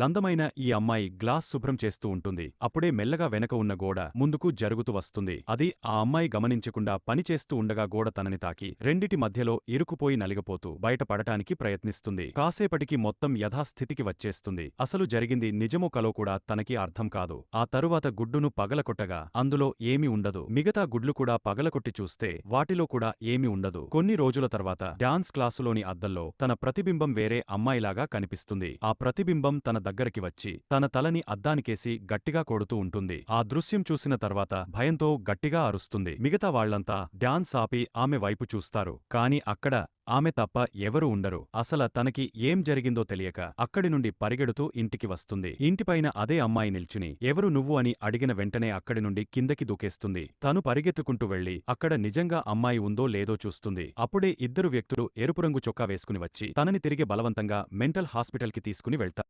లందమైన ఈ అమ్మాయి గ్లాస్ శుభ్రం చేస్తూ ఉంటుంది. అప్పుడే మెల్లగా వెనక ఉన్న గోడ ముందుకు జరుగుతూ వస్తుంది. అది ఆ అమ్మాయి గమనించకుండా పనిచేస్తూ ఉండగా గోడ తనని తాకి రెండిటి మధ్యలో ఇరుకుపోయి నలిగపోతూ బయటపడటానికి ప్రయత్నిస్తుంది. కాసేపటికి మొత్తం యథాస్థితికి వచ్చేస్తుంది. అసలు జరిగింది నిజమో కలో కూడా తనకి అర్థం కాదు. ఆ తరువాత గుడ్డును పగలకొట్టగా అందులో ఏమీ ఉండదు. మిగతా గుడ్లు కూడా పగలకొట్టి చూస్తే వాటిలో కూడా ఏమీ ఉండదు. కొన్ని రోజుల తర్వాత డాన్స్ క్లాసులోని అద్దంలో తన ప్రతిబింబం వేరే అమ్మాయిలాగా కనిపిస్తుంది. ఆ ప్రతిబింబం తన దగ్గరికి వచ్చి తన తలని అద్దానికేసి గట్టిగా కొడుతూ ఉంటుంది. ఆ దృశ్యం చూసిన తర్వాత భయంతో గట్టిగా అరుస్తుంది. మిగతా వాళ్ళంతా డాన్స్ ఆపి ఆమె వైపు చూస్తారు. కాని అక్కడ ఆమె తప్ప ఎవరూ ఉండరు. అసల తనకి ఏం జరిగిందో తెలియక అక్కడి నుండి పరిగెడుతూ ఇంటికి వస్తుంది. ఇంటిపైన అదే అమ్మాయి నిల్చుని ఎవరు నువ్వు? అని అడిగిన వెంటనే అక్కడి నుండి కిందకి దూకేస్తుంది. తను పరిగెత్తుకుంటూ వెళ్ళి అక్కడ నిజంగా అమ్మాయి ఉందో లేదో చూస్తుంది. అప్పుడే ఇద్దరు వ్యక్తులు ఎరుపు రంగు చొక్కా వేసుకుని వచ్చి తనని తిరిగి బలవంతంగా మెంటల్ హాస్పిటల్కి తీసుకుని వెళ్తారు.